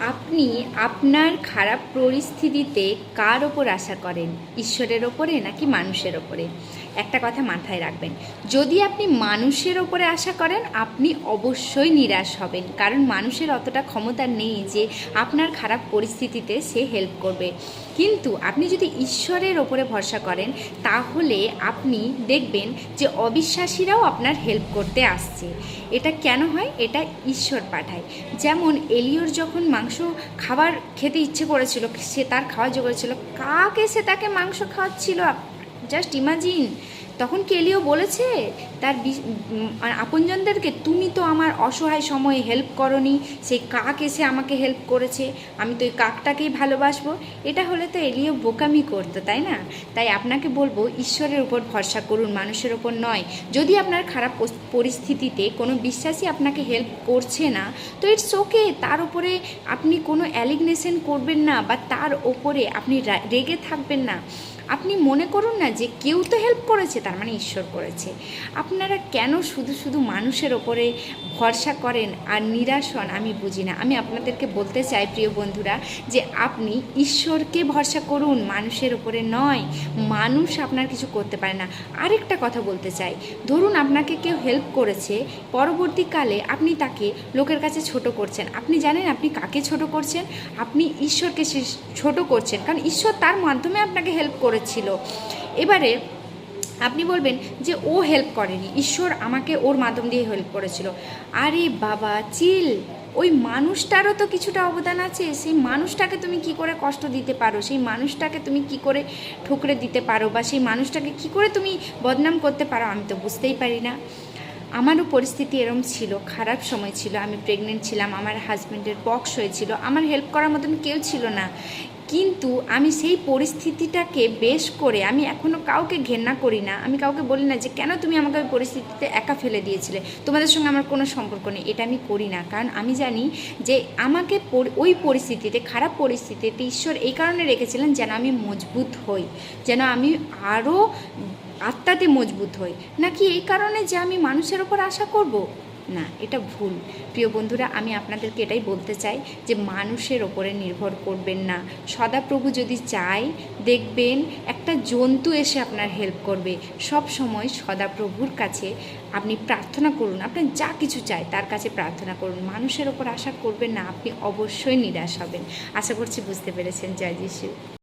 আপনি আপনার খারাপ পরিস্থিতিতে কার ওপর আশা করেন? ঈশ্বরের ওপরে নাকি মানুষের ওপরে? একটা কথা মাথায় রাখবেন। যদি আপনি মানুষের ওপরে আশা করেন, আপনি অবশ্যই নিরাশ হবেন। কারণ মানুষের অতটা ক্ষমতা নেই যে আপনার খারাপ পরিস্থিতিতে সে হেল্প করবে। কিন্তু আপনি যদি ঈশ্বরের ওপরে ভরসা করেন, তাহলে আপনি দেখবেন যে অবিশ্বাসীরাও আপনার হেল্প করতে আসছে। এটা কেন হয়? এটা ঈশ্বর পাঠায়। যেমন এলিওর যখন মাংস খাবার খেতে ইচ্ছে করেছিল, সে তার খাওয়া জোগাড় ছিল কাকে সে তাকে মাংস খাওয়াচ্ছিল? Just imagine. তখন কেলিও বলেছে তার আপনজনদেরকে তুমি তো আমার অসহায় সময়ে হেল্প করনি, সেই কাক এসে আমাকে হেল্প করেছে, আমি তো ওই কাকটাকেই ভালোবাসবো। এটা হলে তো এলিও বোকামি করতো, তাই না? তাই আপনাকে বলব, ঈশ্বরের উপর ভরসা করুন, মানুষের ওপর নয়। যদি আপনার খারাপ পরিস্থিতিতে কোনো বিশ্বাসী আপনাকে হেল্প করছে না, তো ইটস ওকে তার উপরে আপনি কোনো অ্যালিগনেশন করবেন না বা তার ওপরে আপনি রেগে থাকবেন না। আপনি মনে করুন না যে কেউ তো হেল্প করেছে, তার মানে ঈশ্বর করেছে। আপনারা কেন শুধু শুধু মানুষের ওপরে ভরসা করেন আর নিরাশ হন আমি বুঝি না। আমি আপনাদেরকে বলতে চাই, প্রিয় বন্ধুরা, যে আপনি ঈশ্বরকে ভরসা করুন, মানুষের ওপরে নয়, মানুষ আপনার কিছু করতে পারে না। আরেকটা কথা বলতে চাই, ধরুন আপনাকে কেউ হেল্প করেছে, পরবর্তীকালে আপনি তাকে লোকের কাছে ছোট করছেন। আপনি জানেন আপনি কাকে ছোট করছেন? আপনি ঈশ্বরকে ছোট করছেন, কারণ ঈশ্বর তার মাধ্যমে আপনাকে হেল্প করেছিল। এবারে আপনি বলবেন যে ও হেল্প করেনি। ঈশ্বর আমাকে ওর মাধ্যম দিয়ে হেল্প করেছিল। আরে বাবা, চিল, ওই মানুষটারও তো কিছুটা অবদান আছে। সেই মানুষটাকে তুমি কি করে কষ্ট দিতে পারো? সেই মানুষটাকে তুমি কি করে ঠুকরে দিতে পারো? বা সেই মানুষটাকে কি করে তুমি বদনাম করতে পারো? আমি তো বুঝতেই পারি না। আমারও পরিস্থিতি এরম ছিল, খারাপ সময় ছিল। আমি প্রেগনেন্ট ছিলাম, আমার হাজব্যান্ডের বক্স হয়েছিল। আমার হেল্প করার মতন কেউ ছিল না। কিন্তু আমি সেই পরিস্থিতিটাকে বেশ করে আমি এখনও কাউকে ঘেন্না করি না। আমি কাউকে বলি না যে, কেন তুমি আমাকে ওই পরিস্থিতিতে একা ফেলে দিয়েছিলে? তোমাদের সঙ্গে আমার কোনো সম্পর্ক নেই। এটা আমি করি না। কারণ আমি জানি যে, আমাকে ওই পরিস্থিতিতে, খারাপ পরিস্থিতিতে ঈশ্বর এই কারণে রেখেছিলেন যেন আমি মজবুত হই। যেন আমি আরও আত্মাতে মজবুত হই। নাকি এই কারণে যে আমি মানুষের ওপর আশা করব? না, এটা ভুল। প্রিয় বন্ধুরা, আমি আপনাদেরকে এটাই বলতে চাই যে মানুষের ওপরে নির্ভর করবেন না। সদাপ্রভু যদি চায়, দেখবেন একটা জন্তু এসে আপনার হেল্প করবে। সব সময় সদাপ্রভুর কাছে আপনি প্রার্থনা করুন আপনার যা কিছু চাই তার কাছে প্রার্থনা করুন। মানুষের ওপর আশা করবেন না, আপনি অবশ্যই নিরাশ হবেন। আশা করছি বুঝতে পেরেছেন, জয় যিশু।